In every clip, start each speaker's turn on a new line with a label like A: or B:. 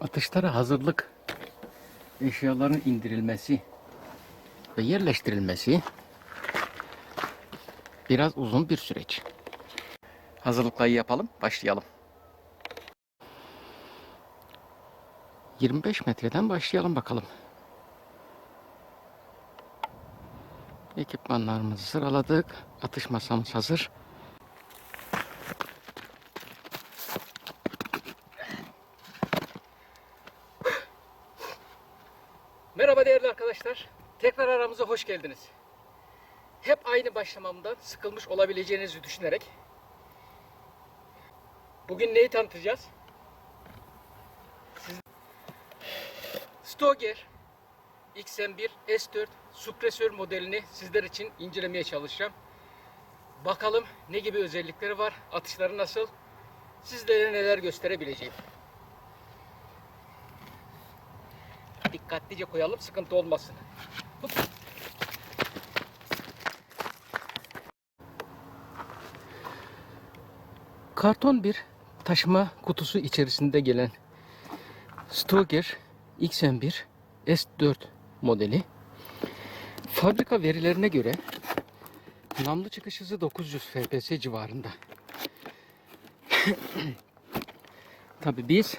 A: Atışlara hazırlık eşyaların indirilmesi ve yerleştirilmesi biraz uzun bir süreç. Hazırlıkları yapalım, başlayalım. 25 metreden başlayalım bakalım. Ekipmanlarımızı sıraladık. Atış masamız hazır. Merhaba değerli arkadaşlar. Tekrar aramıza hoş geldiniz. Hep aynı başlamamdan sıkılmış olabileceğinizi düşünerek bugün neyi tanıtacağız? Siz... Stoger XM1 S4 supresör modelini sizler için incelemeye çalışacağım. Bakalım ne gibi özellikleri var, atışları nasıl, sizlere neler gösterebileceğim. Dikkatlice koyalım, sıkıntı olmasın. Hop. Karton bir taşıma kutusu içerisinde gelen Stoger XM1 S4 modeli. Fabrika verilerine göre namlu çıkış hızı 900 FPS civarında. Tabi biz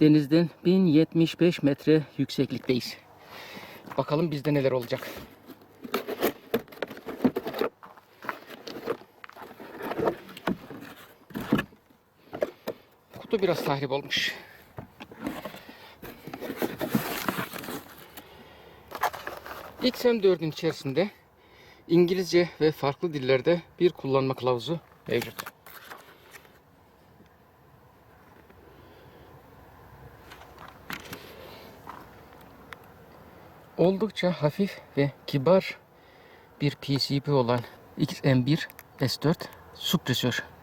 A: denizden 1075 metre yükseklikteyiz. Bakalım bizde neler olacak. Kutu biraz tahrip olmuş. XM4'ün içerisinde İngilizce ve farklı dillerde bir kullanma kılavuzu mevcut. Oldukça hafif ve kibar bir PCB olan XM1 S4 supresör.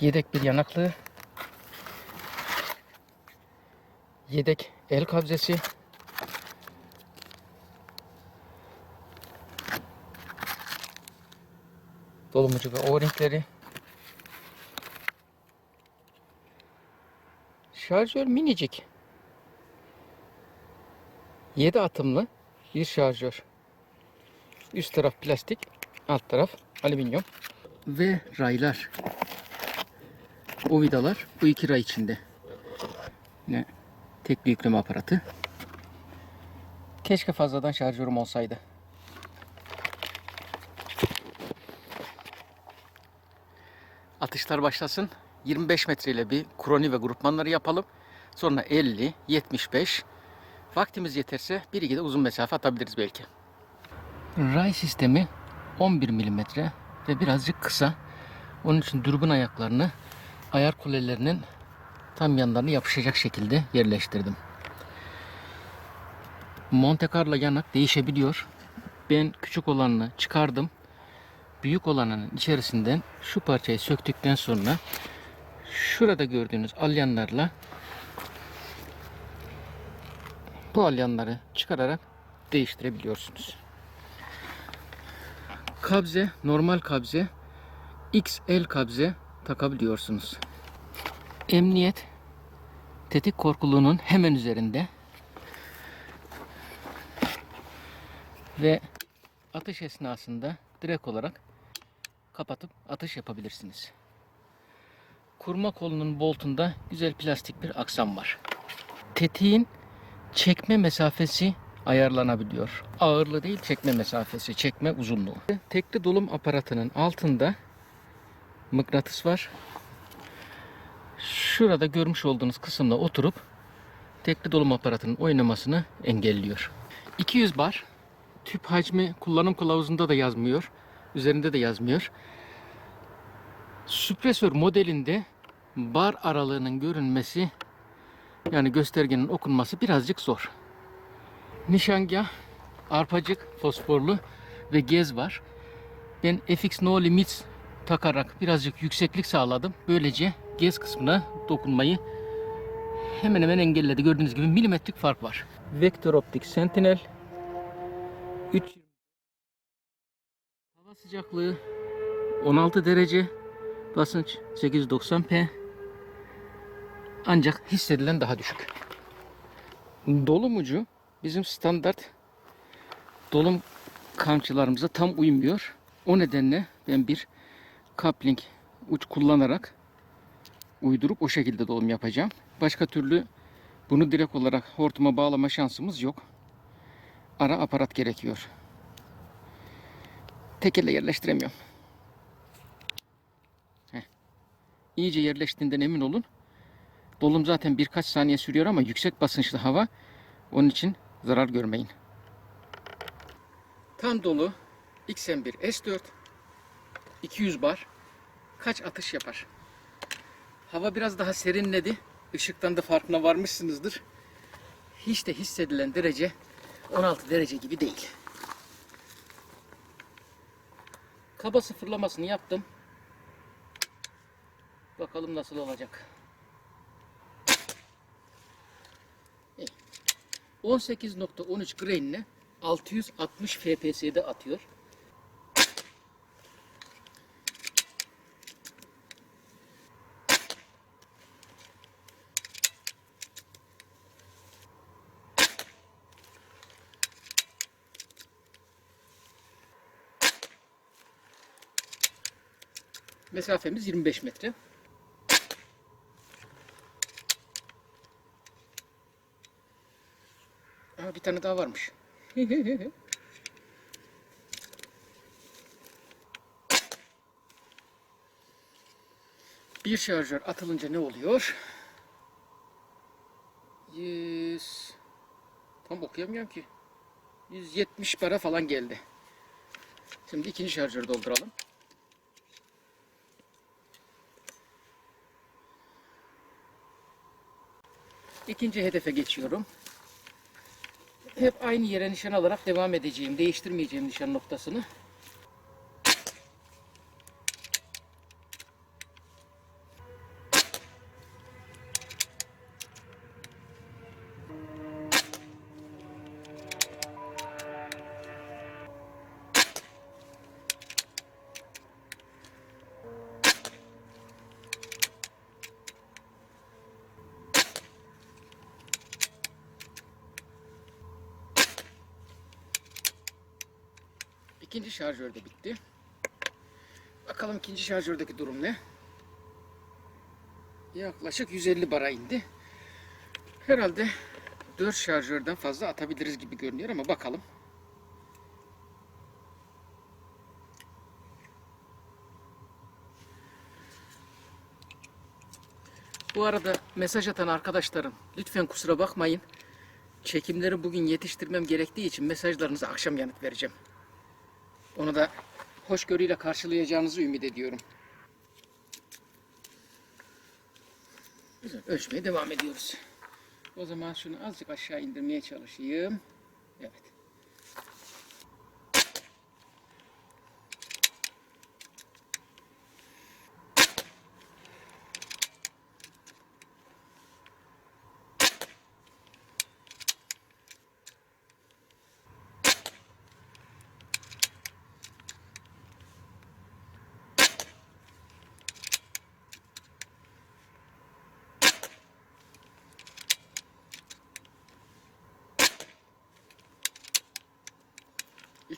A: Yedek bir yanaklığı, yedek el kabzesi, dolumucu ve o-ringleri. Şarjör minicik. 7 atımlı bir şarjör. Üst taraf plastik, alt taraf alüminyum. Ve raylar. O vidalar bu iki ray içinde. Yine tekli yükleme aparatı. Keşke fazladan şarjörüm olsaydı. Atışlar başlasın. 25 metreyle bir kroni ve grupmanları yapalım. Sonra 50, 75. Vaktimiz yeterse bir iki de uzun mesafe atabiliriz belki. Ray sistemi 11 mm ve birazcık kısa. Onun için dürbün ayaklarını ayar kulelerinin tam yanlarına yapışacak şekilde yerleştirdim. Monte Carlo yanak değişebiliyor. Ben küçük olanını çıkardım büyük olanın içerisinden şu parçayı söktükten sonra şurada gördüğünüz alyanlarla bu alyanları çıkararak değiştirebiliyorsunuz. Kabze, normal kabze, XL kabze takabiliyorsunuz. Emniyet tetik korkuluğunun hemen üzerinde ve atış esnasında direkt olarak kapatıp atış yapabilirsiniz. Kurma kolunun boltunda güzel plastik bir aksam var. Tetiğin çekme mesafesi ayarlanabiliyor. Ağırlığı değil çekme mesafesi, çekme uzunluğu. Tekli dolum aparatının altında mıknatıs var. Şurada görmüş olduğunuz kısımda oturup tekli dolum aparatının oynamasını engelliyor. 200 bar tüp hacmi kullanım kılavuzunda da yazmıyor. Üzerinde de yazmıyor. Süpresör modelinde bar aralığının görünmesi yani göstergenin okunması birazcık zor. Nişangah, arpacık, fosforlu ve gez var. Ben FX No Limits takarak birazcık yükseklik sağladım. Böylece gez kısmına dokunmayı hemen hemen engelledi. Gördüğünüz gibi milimetrik fark var. Vektör Optik Sentinel 3 Hava sıcaklığı 16 derece. Basınç 890 P. Ancak hissedilen daha düşük. Dolum ucu bizim standart dolum kamçılarımıza tam uymuyor. O nedenle ben bir coupling uç kullanarak uydurup o şekilde dolum yapacağım. Başka türlü bunu direkt olarak hortuma bağlama şansımız yok. Ara aparat gerekiyor. Tek elle yerleştiremiyorum. Heh. İyice yerleştiğinden emin olun. Dolum zaten birkaç saniye sürüyor ama yüksek basınçlı hava. Onun için zarar görmeyin. Tam dolu XM1 S4 200 bar kaç atış yapar? Hava biraz daha serinledi. Işıktan da farkına varmışsınızdır. Hiç de hissedilen derece 16 derece gibi değil. Kaba sıfırlamasını yaptım. Bakalım nasıl olacak. İyi. 18.13 grain'le 660 FPS'de atıyor. Mesafemiz 25 metre. Aa, bir tane daha varmış. bir şarjör atılınca ne oluyor? 100 Tam okuyamıyorum ki. 170 para falan geldi. Şimdi ikinci şarjörü dolduralım. İkinci hedefe geçiyorum. Hep aynı yere nişan alarak devam edeceğim. Değiştirmeyeceğim nişan noktasını. İkinci şarjör de bitti. Bakalım ikinci şarjördeki durum ne? Yaklaşık 150 bara indi. Herhalde 4 şarjörden fazla atabiliriz gibi görünüyor ama bakalım. Bu arada mesaj atan arkadaşlarım lütfen kusura bakmayın. Çekimleri bugün yetiştirmem gerektiği için mesajlarınıza akşam yanıt vereceğim. Onu da hoşgörüyle karşılayacağınızı ümit ediyorum. Ölçmeye devam ediyoruz. O zaman şunu azıcık aşağı indirmeye çalışayım. Evet.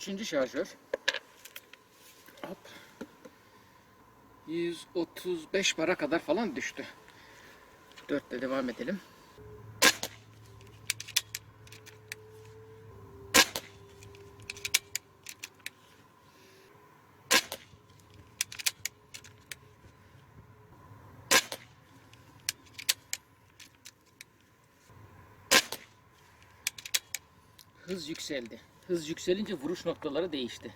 A: Üçüncü şarjör. Hop. 135 bara kadar falan düştü. Dörtle devam edelim. Hız yükseldi. Hız yükselince vuruş noktaları değişti.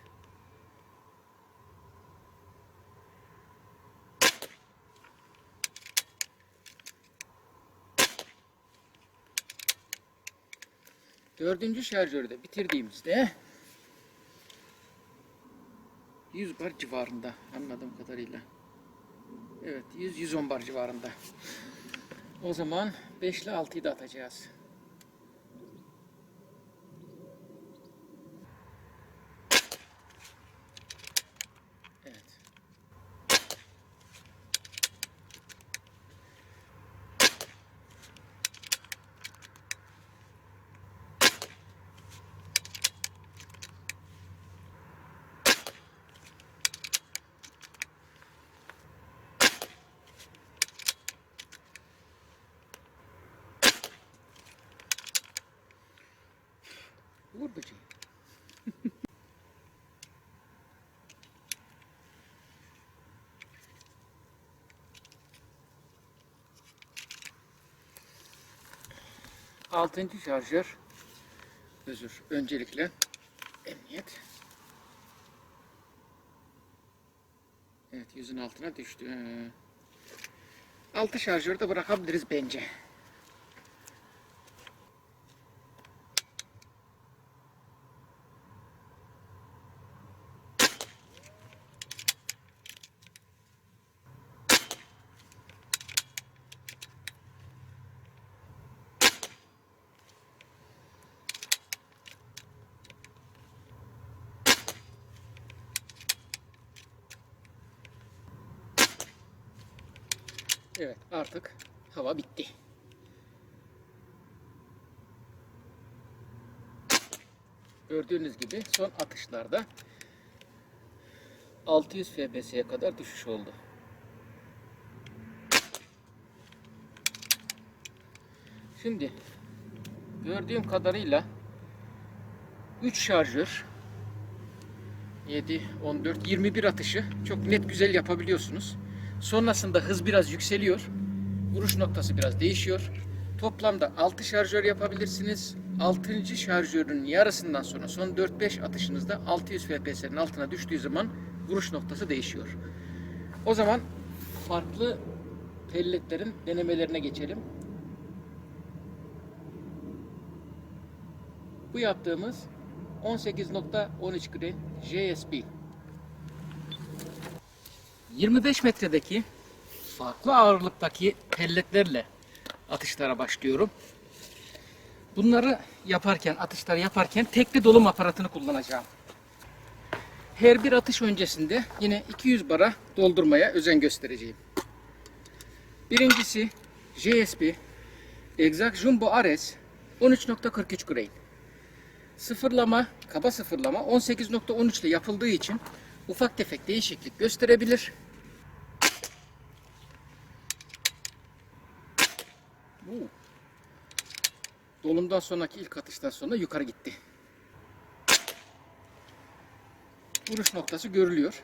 A: Dördüncü şarjörü de bitirdiğimizde 100 bar civarında anladığım kadarıyla. Evet 100-110 bar civarında. O zaman 5 ile 6'yı da atacağız. Altıncı şarjör. Özür. Öncelikle emniyet. Evet yüzün altına düştü. Ee, Altı şarjörü de bırakabiliriz bence. Evet artık hava bitti. Gördüğünüz gibi son atışlarda 600 FPS'ye kadar düşüş oldu. Şimdi gördüğüm kadarıyla 3 şarjör 7, 14, 21 atışı çok net güzel yapabiliyorsunuz. Sonrasında hız biraz yükseliyor. Vuruş noktası biraz değişiyor. Toplamda 6 şarjör yapabilirsiniz. 6. şarjörün yarısından sonra son 4-5 atışınızda 600 FPS'nin altına düştüğü zaman vuruş noktası değişiyor. O zaman farklı pelletlerin denemelerine geçelim. Bu yaptığımız 18.13 grain JSP. 25 metredeki farklı ağırlıktaki pelletlerle atışlara başlıyorum. Bunları yaparken, atışları yaparken tekli dolum aparatını kullanacağım. Her bir atış öncesinde yine 200 bara doldurmaya özen göstereceğim. Birincisi JSP Exact Jumbo Ares 13.43 grain. Sıfırlama, kaba sıfırlama 18.13 ile yapıldığı için ufak tefek değişiklik gösterebilir. Bu dolumdan sonraki ilk atıştan sonra yukarı gitti. Vuruş noktası görülüyor.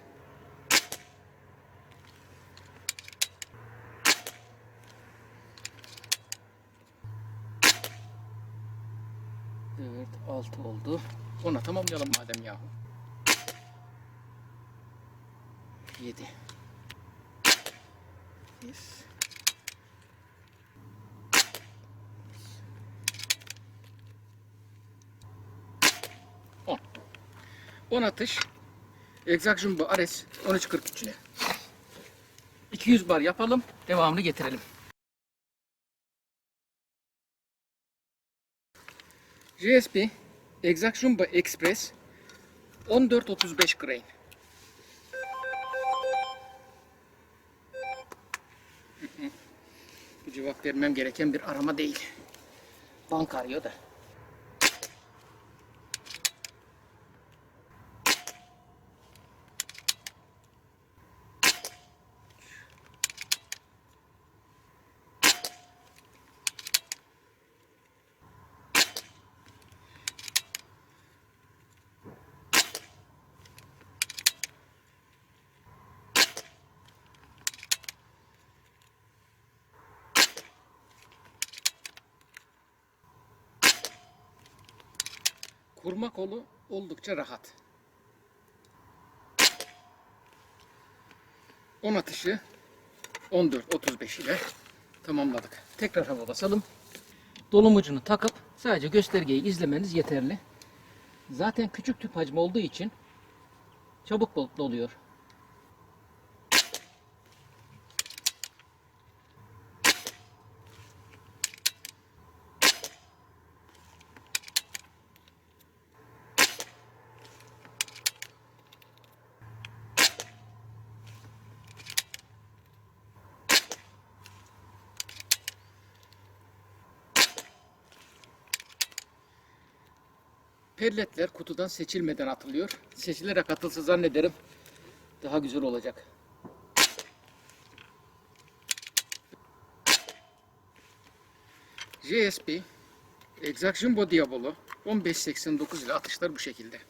A: Dört, altı oldu. Ona tamamlayalım madem yahu. Yedi. Sekiz. 10 atış. Exact Jumbo Ares 13.43 ile. 200 bar yapalım. Devamını getirelim. GSP Exact Jumbo Express 14.35 grain. Bu cevap vermem gereken bir arama değil. Banka arıyor da. Kurma kolu oldukça rahat. 10 atışı 14-35 ile tamamladık. Tekrar hava basalım. Dolum ucunu takıp sadece göstergeyi izlemeniz yeterli. Zaten küçük tüp hacmi olduğu için çabuk doluyor. Pelletler kutudan seçilmeden atılıyor. Seçilerek atılsa zannederim daha güzel olacak. JSP Exact Jumbo Diabolo 15.89 ile atışlar bu şekilde.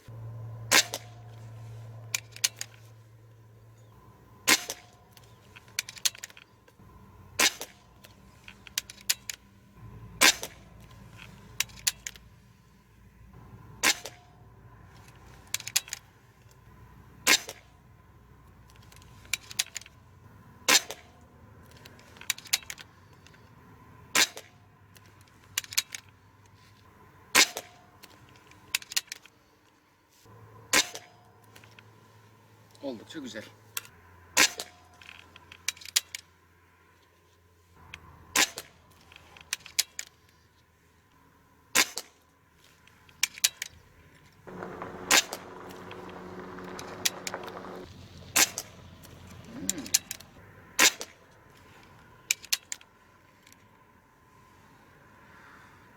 A: Oldukça güzel.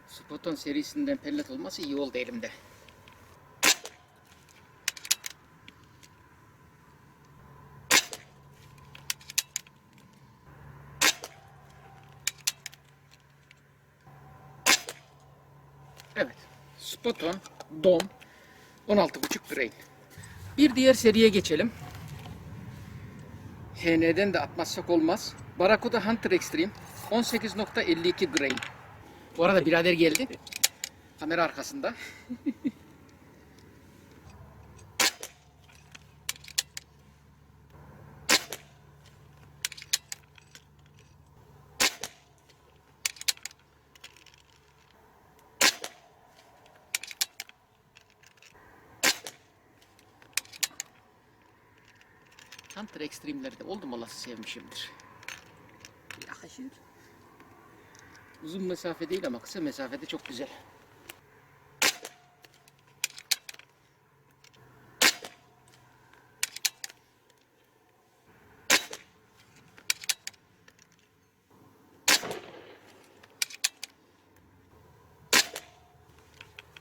A: Spoton serisinden pellet olması iyi oldu elimde. Evet. Spoton, Dom, 16.5 grain. Bir diğer seriye geçelim. HN'den de atmazsak olmaz. Barracuda Hunter Extreme 18.52 grain. Bu arada birader geldi. Kamera arkasında. Hunter Extreme'leri de oldum olası sevmişimdir. Yakışır. Uzun mesafe değil ama kısa mesafede çok güzel.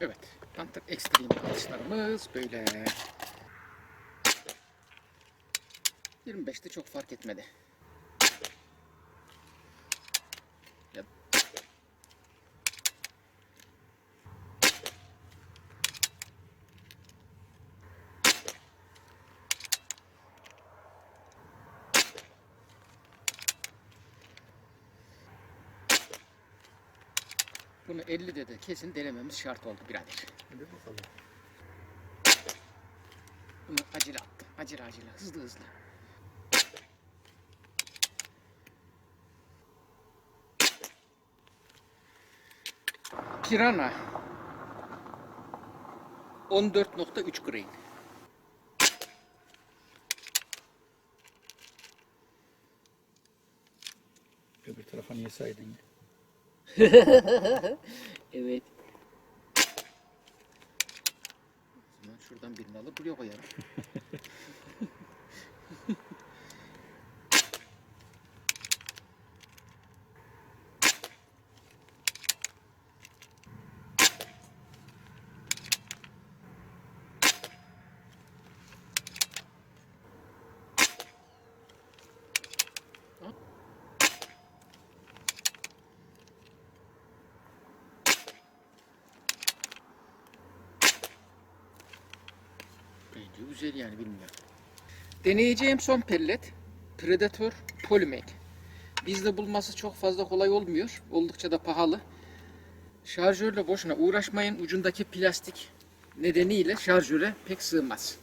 A: Evet, Hunter Extreme atışlarımız böyle. 25'te çok fark etmedi. Ya- Bunu 50'de de kesin denememiz şart oldu birader.
B: Hadi bakalım.
A: Bunu acele attım. Acele acele. Hızlı hızlı. Pirana 14.3 grain.
B: Öbür tarafa niye saydın?
A: Evet. O zaman şuradan birini alıp buraya koyalım. Bence güzel yani bilmiyorum. Deneyeceğim son pellet Predator Polymag. Bizde bulması çok fazla kolay olmuyor. Oldukça da pahalı. Şarjörle boşuna uğraşmayın. Ucundaki plastik nedeniyle şarjöre pek sığmaz.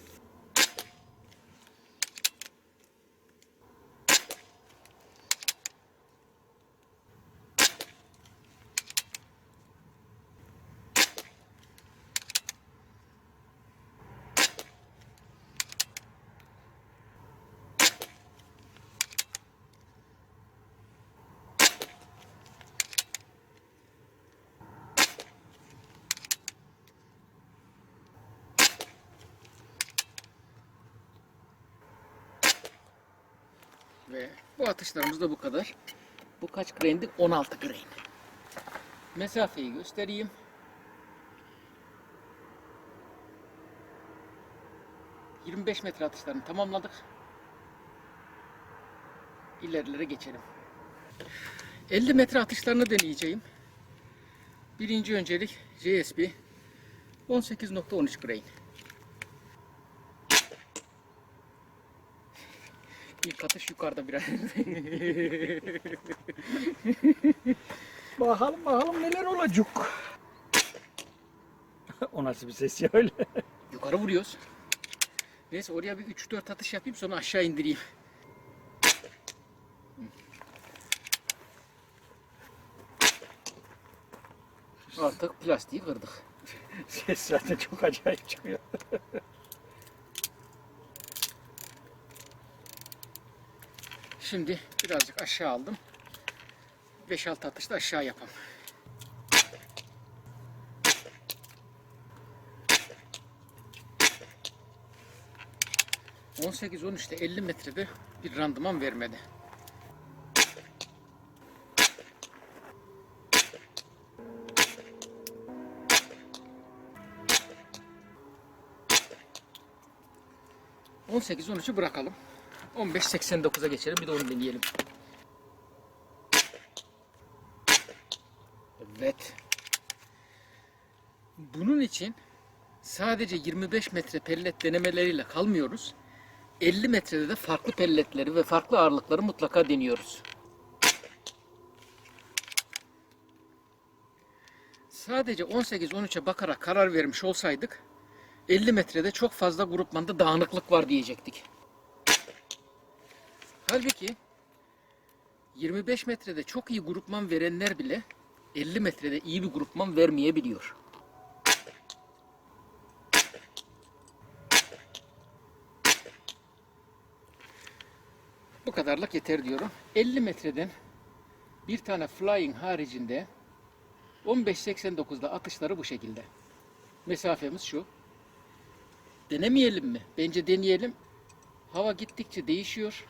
A: Ve bu atışlarımız da bu kadar. Bu kaç grain'di? 16 grain. Mesafeyi göstereyim. ...25 metre atışlarını tamamladık. İlerilere geçelim. 50 metre atışlarını deneyeceğim. Birinci öncelik JSB 18.13 grain. İlk atış yukarıda biraz.
B: Bakalım bakalım neler olacak. o nasıl bir ses ya öyle?
A: Yukarı vuruyoruz. Neyse oraya bir 3-4 atış yapayım sonra aşağı indireyim. Artık plastiği kırdık.
B: Ses zaten çok acayip çıkıyor.
A: Şimdi birazcık aşağı aldım. 5-6 atışta aşağı yapalım. ...18-13'te 50 metrede bir randıman vermedi. ...18-13'ü bırakalım. 15.89'a geçelim. Bir de onu deneyelim. Evet. Bunun için sadece 25 metre pellet denemeleriyle kalmıyoruz. 50 metrede de farklı pelletleri ve farklı ağırlıkları mutlaka deniyoruz. Sadece 18-13'e bakarak karar vermiş olsaydık 50 metrede çok fazla grupmanda dağınıklık var diyecektik. Halbuki 25 metrede çok iyi grupman verenler bile 50 metrede iyi bir grupman vermeyebiliyor. Bu kadarlık yeter diyorum. 50 metreden bir tane flying haricinde 15.89'da atışları bu şekilde. Mesafemiz şu. Denemeyelim mi? Bence deneyelim. Hava gittikçe değişiyor.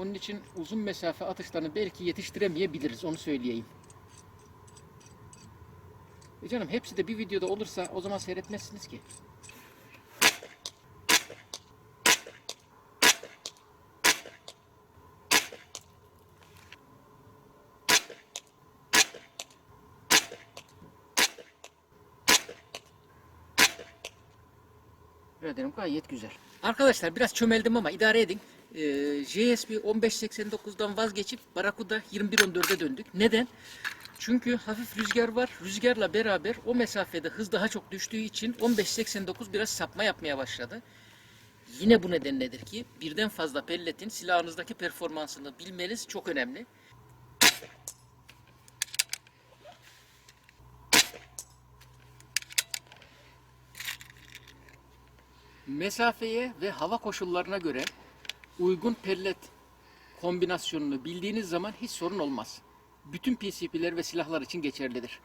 A: Onun için uzun mesafe atışlarını belki yetiştiremeyebiliriz. Onu söyleyeyim. E canım hepsi de bir videoda olursa o zaman seyretmezsiniz ki. Ederim gayet güzel. Arkadaşlar biraz çömeldim ama idare edin. Ee, JSP 1589'dan vazgeçip Barakuda 2114'e döndük. Neden? Çünkü hafif rüzgar var. Rüzgarla beraber o mesafede hız daha çok düştüğü için 1589 biraz sapma yapmaya başladı. Yine bu nedenledir ki birden fazla pelletin silahınızdaki performansını bilmeniz çok önemli. Mesafeye ve hava koşullarına göre uygun pellet kombinasyonunu bildiğiniz zaman hiç sorun olmaz. Bütün PCP'ler ve silahlar için geçerlidir.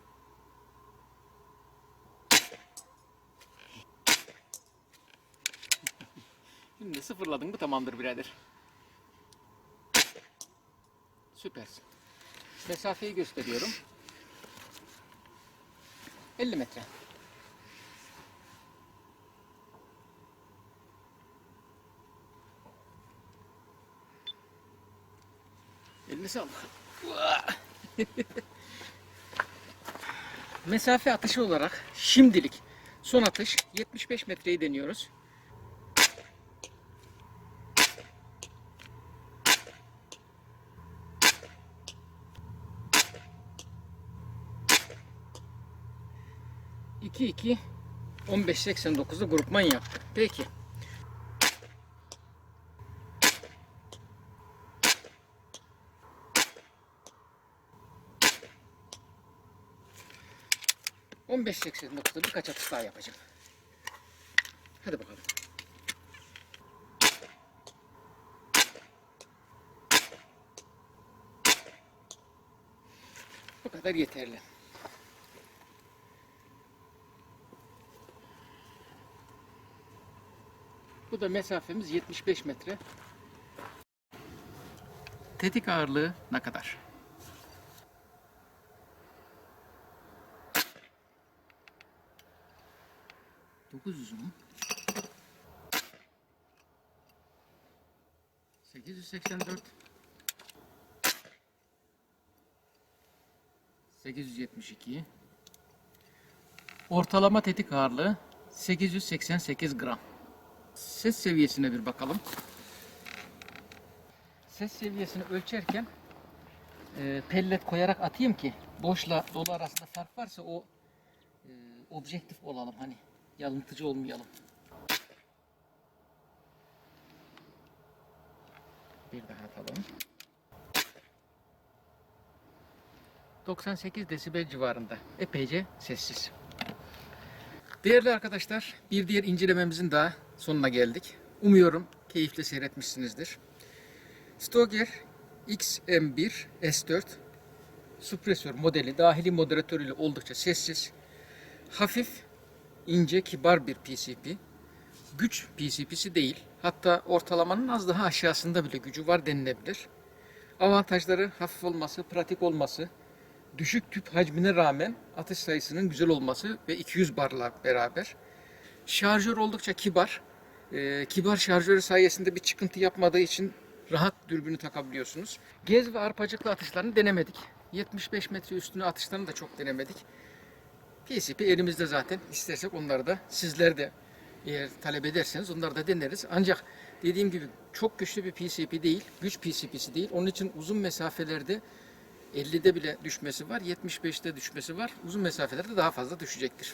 A: Şimdi sıfırladın mı tamamdır birader. Süpersin. Mesafeyi gösteriyorum. 50 metre. Eline sağlık. Mesafe atışı olarak şimdilik son atış 75 metreyi deniyoruz. İki iki 15.89'da grupman yaptı. Peki. ...15.89'da birkaç atış daha yapacağım. Hadi bakalım. Bu kadar yeterli. Bu da mesafemiz 75 metre. Tetik ağırlığı ne kadar? Dokuz yüz mü? 884 872 Ortalama tetik ağırlığı 888 gram. Ses seviyesine bir bakalım. Ses seviyesini ölçerken e, pellet koyarak atayım ki boşla dolu arasında fark varsa o e, objektif olalım hani yanıltıcı olmayalım. Bir daha atalım. 98 desibel civarında. Epeyce sessiz. Değerli arkadaşlar, bir diğer incelememizin daha sonuna geldik. Umuyorum keyifle seyretmişsinizdir. Stoger XM1 S4 supresör modeli dahili moderatörüyle oldukça sessiz, hafif, ince, kibar bir PCP. Güç PCP'si değil, hatta ortalamanın az daha aşağısında bile gücü var denilebilir. Avantajları hafif olması, pratik olması, düşük tüp hacmine rağmen atış sayısının güzel olması ve 200 barla beraber. Şarjör oldukça kibar. Ee, kibar şarjörü sayesinde bir çıkıntı yapmadığı için rahat dürbünü takabiliyorsunuz. Gez ve arpacıklı atışlarını denemedik. 75 metre üstüne atışlarını da çok denemedik. PCP elimizde zaten. İstersek onları da sizler de eğer talep ederseniz onları da deneriz. Ancak dediğim gibi çok güçlü bir PCP değil, güç PCP'si değil. Onun için uzun mesafelerde 50'de bile düşmesi var, 75'te düşmesi var. Uzun mesafelerde daha fazla düşecektir.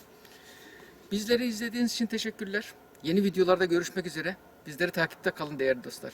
A: Bizleri izlediğiniz için teşekkürler. Yeni videolarda görüşmek üzere. Bizleri takipte kalın değerli dostlar.